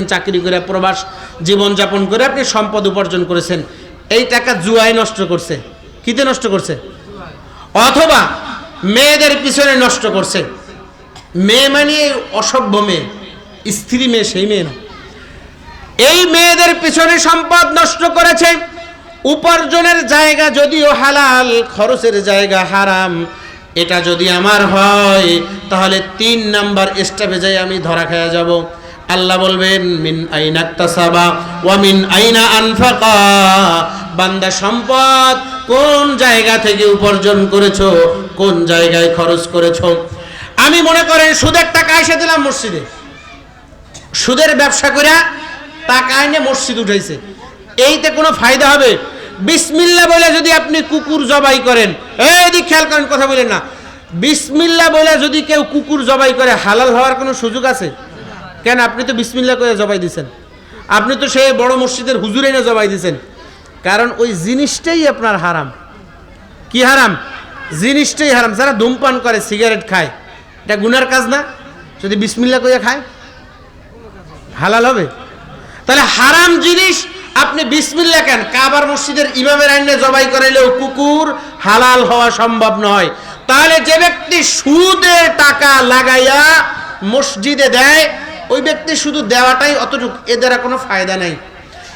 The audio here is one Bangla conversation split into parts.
চাকরি করে, প্রবাস জীবনযাপন করে আপনি সম্পদ উপার্জন করেছেন। এই টাকা জুয়ায় নষ্ট করছে। কিতে নষ্ট করছে? অথবা মেয়েদের পিছনে নষ্ট করছে। মেয়ে মানে অসভ্য মেয়ে। স্ত্রী মেয়ে, সেই মেয়ে না। এই মেয়েদের পিছনে সম্পদ নষ্ট করেছে। উপার্জনের জায়গা যদিও হালাল, খরচের জায়গা হারাম। এটা যদি আমার হয়, তাহলে তিন নাম্বার স্টেপে যাই আমি ধরা খেয়ে যাব। আল্লাহ বলবেন, মিন আইনা তাসাবা ওয়া মিন আইনা আনফাকা। বান্দা সম্পদ কোন জায়গা থেকে উপার্জন করেছ, কোন জায়গায় খরচ করেছ? আমি মনে করেন সুদের টাকা এসে দিলাম মসজিদে। সুদের ব্যবসা করে টাকা এনে মসজিদ উঠাইছে। এইতে কোনো ফায়দা হবে? বিসমিল্লা বলে যদি আপনি কুকুর জবাই করেন, এই দিক খেয়াল করেন, কথা বলেন না। বিসমিল্লা বলে যদি কেউ কুকুর জবাই করে, হালাল হওয়ার কোনো সুযোগ আছে? কেন? আপনি তো বিসমিল্লা করে জবাই দিছেন। আপনি তো সেই বড় মসজিদের হুজুর এনে জবাই দিছেন। কারণ ওই জিনিসটাই আপনার হারাম। কি হারাম? জিনিসটাই হারাম। যারা ধূমপান করে, সিগারেট খায়, এটা গুনার কাজ না? যদি বিসমিল্লা করে খায়, হালাল হবে। তাহলে হারাম জিনিস আপনি বিসমিল্লা কেন? কাবার মসজিদের ইমামের আইনে জবাই করাইলেও কুকুর হালাল হওয়া সম্ভব নয়। তাহলে যে ব্যক্তি সুদে টাকা লাগাইয়া মসজিদে দেয় ওই ব্যক্তি শুধু দেওয়াটাই অতটুকু, এ দ্বারা কোনো ফায়দা নাই।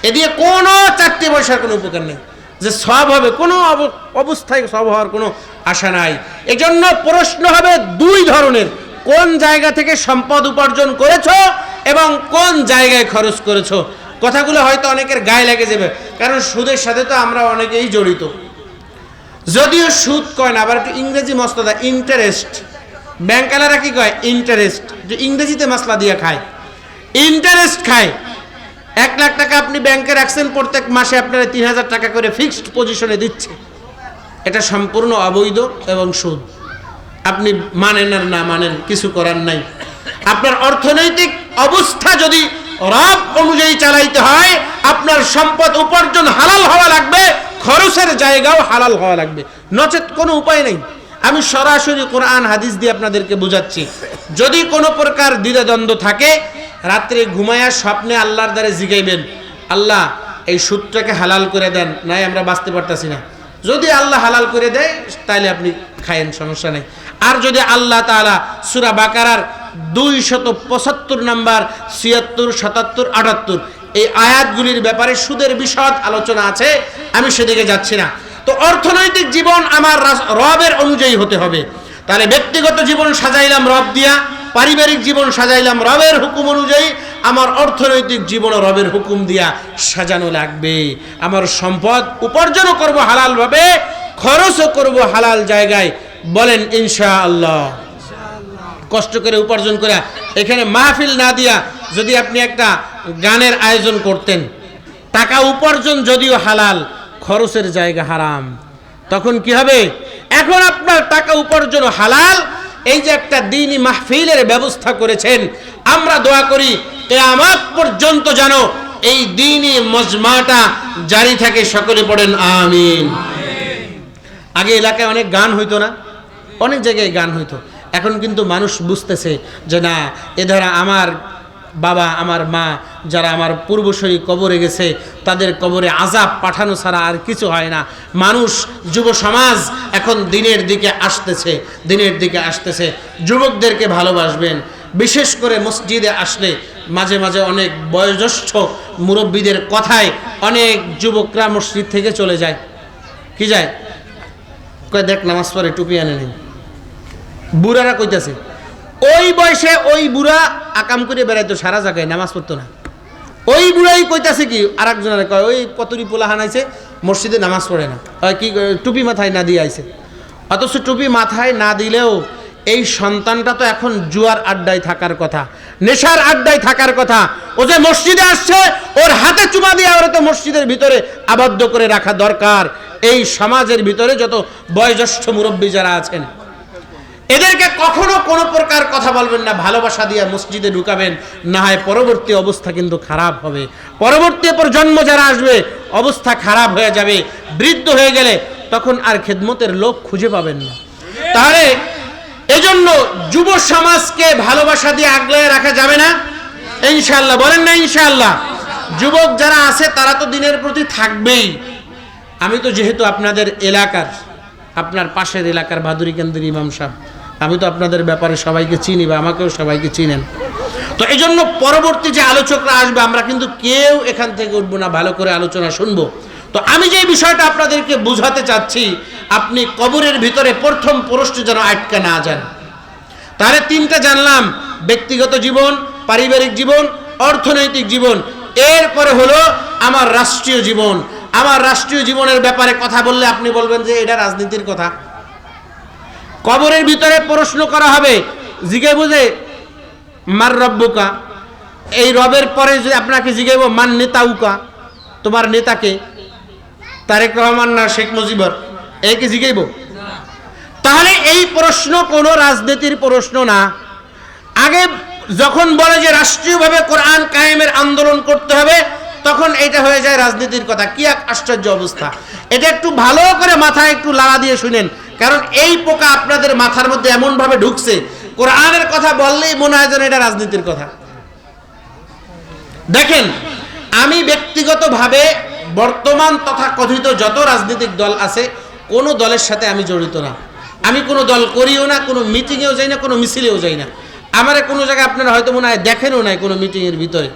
এ দিয়ে কোনো চারটি পয়সার কোনো উপকার নেই। যে সব হবে, কোনো অব- অবস্থায় সব হওয়ার কোনো আশা নাই। এজন্য প্রশ্ন হবে দুই ধরনের। কোন জায়গা থেকে সম্পদ উপার্জন করেছ এবং কোন জায়গায় খরচ করেছ? কথাগুলো হয়তো অনেকের গায়ে লেগে যাবে, কারণ সুদের সাথে তো আমরা অনেকেই জড়িত। যদিও সুদ কয় না, আবার একটু ইংরেজি মসলা ইন্টারেস্ট ব্যাংকালারা কি কয়? ইন্টারেস্ট যে ইংরেজিতে মশলা দিয়ে খায়। ইন্টারেস্ট খায়। এক লাখ টাকা আপনি ব্যাংকে রাখছেন, প্রত্যেক মাসে আপনারা তিন হাজার টাকা করে ফিক্সড পজিশনে দিচ্ছে। এটা সম্পূর্ণ অবৈধ এবং সুদ। আপনি মানেন আর না মানেন, কিছু করার নাই। আপনার অর্থনৈতিক অবস্থা যদি রব অনুযায়ী চালাইতে হয়, আপনার সম্পদ উপার্জন হালাল হওয়া লাগবে, খরচের জায়গাও হালাল হওয়া লাগবে। নচেত কোনো উপায় নেই। আমি সরাসরি কোরআন, হাদিস দিয়ে আপনাদেরকে বুঝাচ্ছি। যদি কোনো প্রকার দ্বিধাদ্বন্দ্ব থাকে, রাত্রে ঘুমায়া স্বপ্নে আল্লাহর দ্বারে জিগাইবেন, আল্লাহ এই সুদটাকে হালাল করে দেন, নাই আমরা বাঁচতে পারতাছি না। যদি আল্লাহ হালাল করে দেয় তাহলে আপনি খায়েন, সমস্যা নেই। আর যদি আল্লাহ তাআলা সুরা বাকারার দুই শত পঁচাত্তর নাম্বার, ছিয়াত্তর, সাতাত্তর, আটাত্তর, এই আয়াতগুলির ব্যাপারে সুদের বিশদ আলোচনা আছে, আমি সেদিকে যাচ্ছি না। তো অর্থনৈতিক জীবন আমার রবের অনুযায়ী হতে হবে। তাহলে ব্যক্তিগত জীবন সাজাইলাম রব দিয়া, পারিবারিক জীবন সাজাইলাম রবের হুকুম অনুযায়ী আমার অর্থনৈতিক জীবনও রবের হুকুম দিয়া সাজানো লাগবে। আমার সম্পদ উপার্জনও করব হালালভাবে, খরচও করব হালাল জায়গায়, বলেন ইনশা আল্লাহ কষ্ট করে উপার্জন করে এখানে মাহফিল না দিয়া যদি আপনি একটা গানের আয়োজন করতেন, টাকা উপার্জন যদিও হালাল খরচের জায়গা হারাম। তখন কি হবে? এখন আপনার টাকা উপার্জন হালাল। এই যে একটা দিনই মাহফিলের ব্যবস্থা করেছেন, আমরা দোয়া করি, কেয়ামত পর্যন্ত যেন এই দিনই মজমাটা জারি থাকে, সকলে পড়েন আমিন। আগে এলাকায় অনেক গান হইতো না? অনেক জায়গায় গান হইতো। এখন কিন্তু মানুষ বুঝতেছে যে না, এ দ্বারা আমার বাবা, আমার মা যারা আমার পূর্বশরী কবরে গেছে, তাদের কবরে আজাব পাঠানো ছাড়া আর কিছু হয় না। মানুষ, যুব সমাজ এখন দিনের দিকে আসতেছে, দিনের দিকে আসতেছে। যুবকদেরকে ভালোবাসবেন। বিশেষ করে মসজিদে আসলে মাঝে মাঝে অনেক বয়োজ্যেষ্ঠ মুরব্বীদের কথায় অনেক যুবকরা মসজিদ থেকে চলে যায়। কি যায়? দেখ, নামাজ পরে টুপি আনে নেই বুড়ারা কইতাছে ওই বয়সে ওই বুড়া আকাম করে বেড়াইতো, সারা জায়গায় নামাজ পড়তো না। ওই বুড়াই কইতাছে কি আর একজনের কয়, ওই কতরি পোলা হানাইছে, মসজিদে নামাজ পড়ে না। কি টুপি মাথায় না দিয়ে আইছে? অথচ টুপি মাথায় না দিলেও এই সন্তানটা তো এখন জুয়ার আড্ডায় থাকার কথা, নেশার আড্ডায় থাকার কথা। ও যে মসজিদে আসছে, ওর হাতে চুমা দিয়ে ওরা তো মসজিদের ভিতরে আবদ্ধ করে রাখা দরকার। এই সমাজের ভিতরে যত বয়োজ্যেষ্ঠ মুরব্বী যারা আছেন এদেরকে কখনো কোনো প্রকার কথা বলবেন না, ভালোবাসা দিয়ে মসজিদে ঢুকাবেন, না হয় পরবর্তী অবস্থা কিন্তু খারাপ হবে। পরবর্তী প্রজন্ম যারা আসবে, অবস্থা খারাপ হয়ে যাবে, বৃদ্ধ হয়ে গেলে তখন আর খেদমতের লোক খুঁজে পাবেন না। তাহলে এজন্য যুব সমাজকে ভালোবাসা দিয়ে আগলায় রাখা যাবে না। ইনশাল্লাহ বলেন না ইনশাল্লাহ যুবক যারা আছে, তারা তো দিনের প্রতি থাকবেই। আমি তো যেহেতু আপনাদের এলাকার আপনার পাশের এলাকার ভাদুরী কেন্দ্রের ইমাম সাহেব। আমি তো আপনাদের ব্যাপারে সবাইকে চিনি বা আমাকেও সবাইকে চিনেন। তো এই জন্য পরবর্তী যে আলোচকরা আসবে, আমরা কিন্তু কেউ এখান থেকে উঠবো না, ভালো করে আলোচনা শুনব। তো আমি যে বিষয়টা আপনাদেরকে বুঝাতে চাচ্ছি, আপনি কবরের ভিতরে প্রথম প্রশ্ন যেন আটকা না যান। তাহলে তিনটা জানলাম, ব্যক্তিগত জীবন, পারিবারিক জীবন, অর্থনৈতিক জীবন। এরপরে হলো আমার রাষ্ট্রীয় জীবন। আমার রাষ্ট্রীয় জীবনের ব্যাপারে কথা বললে আপনি বলবেন যে এটা রাজনীতির কথা। কবরের ভিতরে প্রশ্ন করা হবে, জিগে বুঝে, মার রব্বুকা? এই রবের পরে যদি আপনাকে জিগাইব, মান নেতাউকা? তোমার নেতাকে তারেক রহমান না শেখ মুজিবর? একে জিগাইব? তাহলে এই প্রশ্ন কোনো রাজনীতির প্রশ্ন না। আগে যখন বলে যে রাষ্ট্রীয়ভাবে কোরআন কায়েমের আন্দোলন করতে হবে তখন এটা হয়ে যায় রাজনীতির কথা। কি এক আশ্চর্য অবস্থা। এটা একটু ভালো করে মাথায় একটু লাড়া দিয়ে শুনেন। কারণ এই পোকা আপনাদের মাথার মধ্যে এমনভাবে ঢুকছে, কোরআনের কথা বললেই মনে হয় যেন এটা রাজনীতির কথা। দেখেন, আমি ব্যক্তিগতভাবে বর্তমান তথা কথিত যত রাজনৈতিক দল আছে, কোনো দলের সাথে আমি জড়িত না। আমি কোনো দল করিও না, কোনো মিটিংয়েও যাই না, কোনো মিছিলেও যাই না। আমার কোনো জায়গায় আপনারা হয়তো মনে হয় দেখেনও নাই কোনো মিটিংয়ের ভিতরে।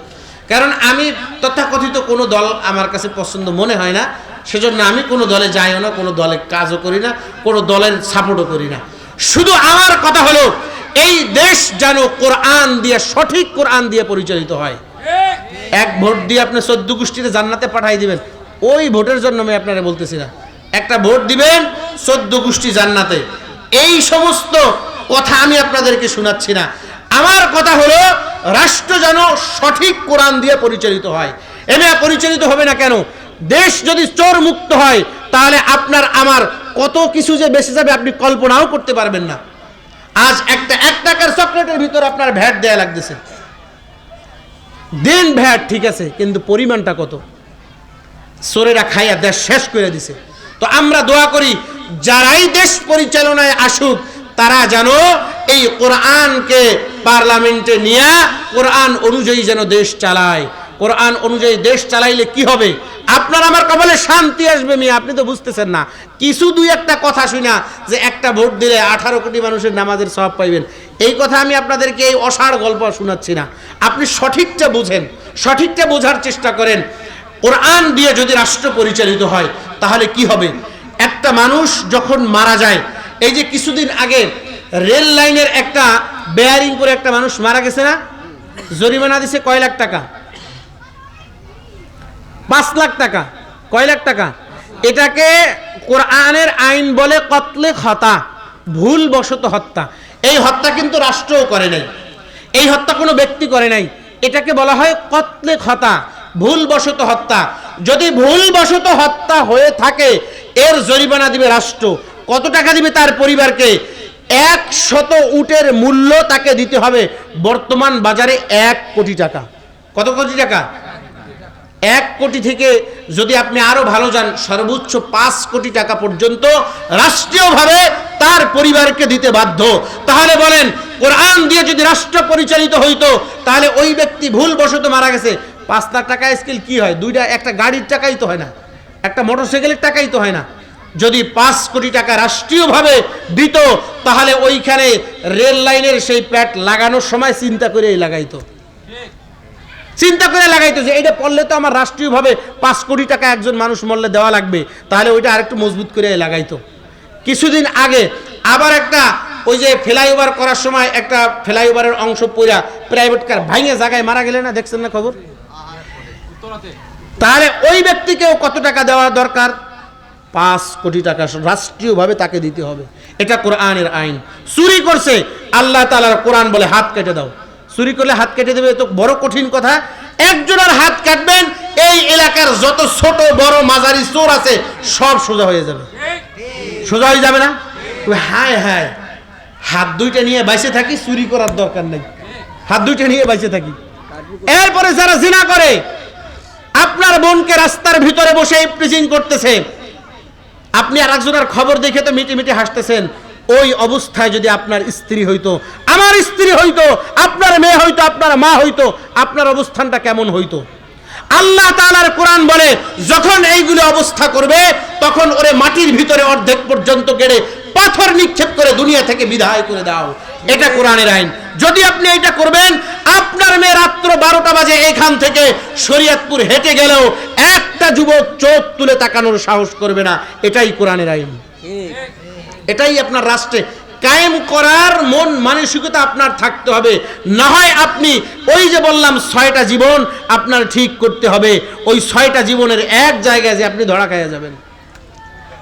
কারণ আমি তথাকথিত কোনো দল আমার কাছে পছন্দ মনে হয় না, সেজন্য আমি কোনো দলে যাইও না, কোনো দলে কাজও করি না, কোনো দলের সাপোর্টও করি না। শুধু আমার কথা হলো, এই দেশ যেন কোরআন দিয়ে, সঠিক কোরআন দিয়ে পরিচালিত হয়। এক ভোট দিয়ে আপনি চোদ্দ গোষ্ঠীতে জান্নাতে পাঠাই দিবেন, ওই ভোটের জন্য আমি আপনারা বলতেছি না। একটা ভোট দিবেন, চোদ্দ গোষ্ঠী জান্নাতে। এই সমস্ত কথা আমি আপনাদেরকে শোনাচ্ছি না। আমার কথা হলো রাষ্ট্র যেন সঠিক কোরআন দিয়ে পরিচালিত হয়। এমনি পরিচালিত হবে না কেন? দেশ যদি চোর মুক্ত হয়, তাহলে আপনার আমার কত কিছু যে বেঁচে যাবে আপনি কল্পনাও করতে পারবেন না। আজ একটা এক টাকার চকলেটের ভিতর আপনার ভ্যাট দেয়া লাগতেছে। দেন ভ্যাট ঠিক আছে, কিন্তু পরিমাণটা কত? চোরেরা খাইয়া দেশ শেষ করে দিছে। তো আমরা দোয়া করি, যারাই দেশ পরিচালনায় আসুক, তারা যেন এই কোরআনকে পার্লামেন্টে নিয়ে কোরআন অনুযায়ী যেন দেশ চালায়। কোরআন অনুযায়ী দেশ চালাইলে কি হবে? আপনার আমার কপালে শান্তি আসবে মেয়ে, আপনি তো বুঝতেছেন না। কিছু দুই একটা কথা শুনা যে একটা ভোট দিলে আঠারো কোটি মানুষের নামাজের সব পাইবেন। এই কথা আমি আপনাদেরকে এই অসার গল্প শোনাচ্ছি না। আপনি সঠিকটা বুঝেন, সঠিকটা বোঝার চেষ্টা করেন। কোরআন দিয়ে যদি রাষ্ট্র পরিচালিত হয়, তাহলে কি হবে? একটা মানুষ যখন মারা যায়, এই যে কিছুদিন আগে রেল লাইনের একটা বেয়ারিং করে একটা মানুষ মারা গেছে না? জরিমানা দিছে কয় লাখ টাকা? পাঁচ লাখ টাকা। কয় লাখ টাকা? এটাকে কোরআনের আইন বলে কতলে হতা ভুল বশত হত্যা। এই হত্যা কিন্তু রাষ্ট্রও করে নাই। এই হত্যা কোনো ব্যক্তি করে নাই। এটাকে বলা হয় কতলে হতা ভুল বশত হত্যা। যদি ভুল বশত হত্যা হয়ে থাকে, এর জরিমানা দিবে রাষ্ট্র। কত টাকা দিবে তার পরিবারকে? এক শত উটের মূল্য তাকে দিতে হবে। বর্তমান বাজারে এক কোটি টাকা। কত কোটি টাকা? এক কোটি থেকে যদি আপনি আরও ভালো যান, সর্বোচ্চ পাঁচ কোটি টাকা পর্যন্ত রাষ্ট্রীয়ভাবে তার পরিবারকে দিতে বাধ্য। তাহলে বলেন, কোরআন দিয়ে যদি রাষ্ট্র পরিচালিত হইতো, তাহলে ওই ব্যক্তি ভুলবশত মারা গেছে। পাঁচ লাখ টাকা স্কেল কি হয়? দুইটা, একটা গাড়ির টাকাই তো হয় না। একটা মোটরসাইকেলের টাকাই তো হয় না। যদি পাঁচ কোটি টাকা রাষ্ট্রীয়ভাবে দিত তাহলে ওইখানে রেল লাইনের সেই প্যাট লাগানোর সময় চিন্তা করেই লাগাইতো। চিন্তা করে লাগাইতো যে এটা পড়লে তো আমার রাষ্ট্রীয়ভাবে পাঁচ কোটি টাকা একজন মানুষ মরলে দেওয়া লাগবে তাহলে ওইটা আরেকটু মজবুত করে লাগাইতো। কিছুদিন আগে আবার একটা ওই যে ফ্লাইওভার করার সময় একটা ফ্লাইওভারের অংশ পড়া প্রাইভেট কার ভাঙে জায়গায় মারা গেলে না দেখছেন না খবর? তাহলে ওই ব্যক্তিকেও কত টাকা দেওয়া দরকার? পাঁচ কোটি টাকা রাষ্ট্রীয়ভাবে তাকে দিতে হবে। এটা কোরআনের আইন। চুরি করছে, আল্লাহ তালার কোরআন বলে হাত কেটে দাও। চুরি করলে হাত কেটে দেবে তো বড় কঠিন কথা। একজনের হাত কাটবেন, এই এলাকার যত ছোট, বড়, মাঝারি চোর আছে, সব সোজা হয়ে যাবে। সোজা হয়ে যাবে না? হায় হায়। হাত দুইটা নিয়ে বাইসে থাকি, চুরি করার দরকার নেই। হাত দুইটা নিয়ে বাইসে থাকি। এরপরে যারা জিনা করে, আপনার বোনকে রাস্তার ভিতরে বসে প্রিজিং করতেছে আপনি আর একজনের খবর দেখে তো মিটি মিটি হাসতেছেন। ওই অবস্থায় যদি আপনার স্ত্রী হইতো, আমার স্ত্রী হইতো, আপনার মেয়ে হইতো, আপনার মা হইতো, আপনার অবস্থানটা কেমন হইতো? আল্লাহ তাআলার কোরআন বলে, যখন এইগুলো অবস্থা করবে, তখন ওরে মাটির ভিতরে অর্ধেক পর্যন্ত কেড়ে পাথর নিক্ষেপ করে দুনিয়া থেকে বিদায় করে দাও। এটা কোরআনের আইন। যদি আপনি এটা করবেন, আপনার মেয়ে রাত্র বারোটা বাজে এখান থেকে শরীয়তপুর হেঁটে গেলেও একটা যুবক চোখ তুলে তাকানোর সাহস করবে না। এটাই কোরআনের আইন। এটাই আপনার রাষ্ট্রে। কায়েম করার মন মানসিকতা আপনার থাকতে হবে। না হয় আপনি ওই যে বললাম, ছয়টা জীবন আপনার ঠিক করতে হবে। ওই ছয়টা জীবনের এক জায়গায় যে আপনি ধরা খাইয়া যাবেন।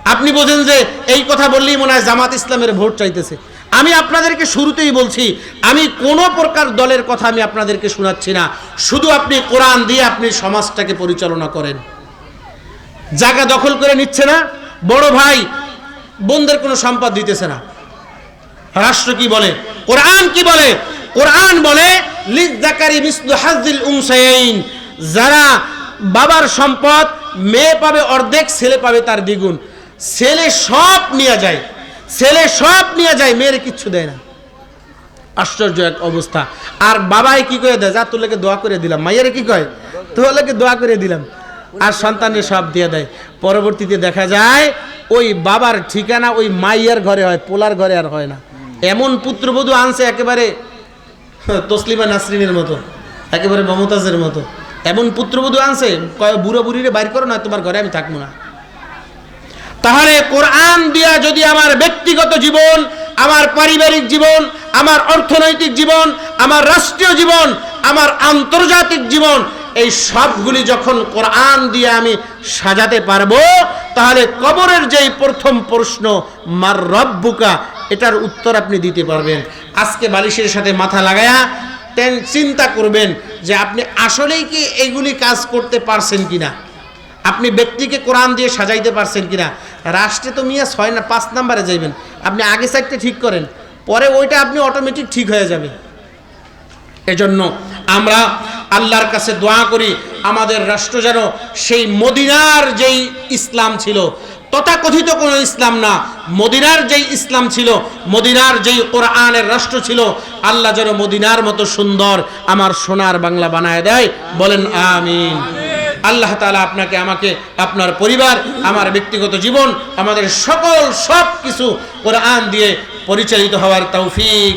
আপনি বোঝেন যে এই কথা বললেই মনে হয় জামাত ইসলামের ভোট চাইতেছে। আমি আপনাদেরকে শুরুতেই বলছি, আমি কোনো প্রকার দলের কথা আমি আপনাদেরকে শোনাচ্ছি না। শুধু আপনি কোরআন দিয়ে আপনি সমাজটাকে পরিচালনা করেন। জায়গা দখল করে নিচ্ছে না। বড় ভাই, বোনদের কোনো সম্পদ দিতেছে না। রাষ্ট্র কি বলে? কোরআন কি বলে? কোরআন বলে হাজিল যারা বাবার সম্পদ, মেয়ে পাবে অর্ধেক, ছেলে পাবে তার দ্বিগুণ। ছেলে সব নিয়ে যায়। ছেলে সব নিয়ে যায়, মেয়ের কিচ্ছু দেয় না। আশ্চর্য এক অবস্থা। আর বাবাই কি করে দেয়? যা তোর লেগে দোয়া করে দিলাম। মাইয়ারে কি কয়? তোর লেগে দোয়া করে দিলাম। আর সন্তানের সব দিয়ে দেয়। পরবর্তীতে দেখা যায়, ওই বাবার ঠিকানা ওই মাইয়ার ঘরে হয়, পোলার ঘরে আর হয় না। এমন পুত্রবধূ আনছে একেবারে তসলিমা নাসরিনের মতো, একেবারে মমতাজের মতো। এমন পুত্রবধূ আনছে, কয়, বুড়ো বুড়িরে বাইর করো না, তোমার ঘরে আমি থাকব না। তাহলে কোরআন দিয়া যদি আমার ব্যক্তিগত জীবন, আমার পারিবারিক জীবন, আমার অর্থনৈতিক জীবন, আমার রাষ্ট্রীয় জীবন, আমার আন্তর্জাতিক জীবন, এই সবগুলি যখন কোরআন দিয়ে আমি সাজাতে পারব, তাহলে কবরের যেই প্রথম প্রশ্ন, মার রব্বুকা, এটার উত্তর আপনি দিতে পারবেন। আজকে বালিশের সাথে মাথা লাগায়া চিন্তা করবেন যে আপনি আসলেই কি এগুলি কাজ করতে পারছেন কিনা। আপনি ব্যক্তিকে কোরআন দিয়ে সাজাইতে পারছেন কিনা? রাষ্ট্রে তো মিয়া ছয় না পাঁচ নাম্বারে যাইবেন। আপনি আগে সাইডটা ঠিক করেন, পরে ওইটা আপনি অটোমেটিক ঠিক হয়ে যাবে। এজন্য আমরা আল্লাহর কাছে দোয়া করি, আমাদের রাষ্ট্র যেন সেই মদিনার যেই ইসলাম ছিল, তথাকথিত কোনো ইসলাম না, মদিনার যেই ইসলাম ছিল, মদিনার যেই কোরআনের রাষ্ট্র ছিল, আল্লাহ যেন মদিনার মতো সুন্দর আমার সোনার বাংলা বানায় দেয়। বলেন, আমিন। আল্লাহ তালা আপনাকে, আমাকে, আপনার পরিবার, আমার ব্যক্তিগত জীবন, আমাদের সকল সব কিছু কোরআন দিয়ে পরিচালিত হওয়ার তৌফিক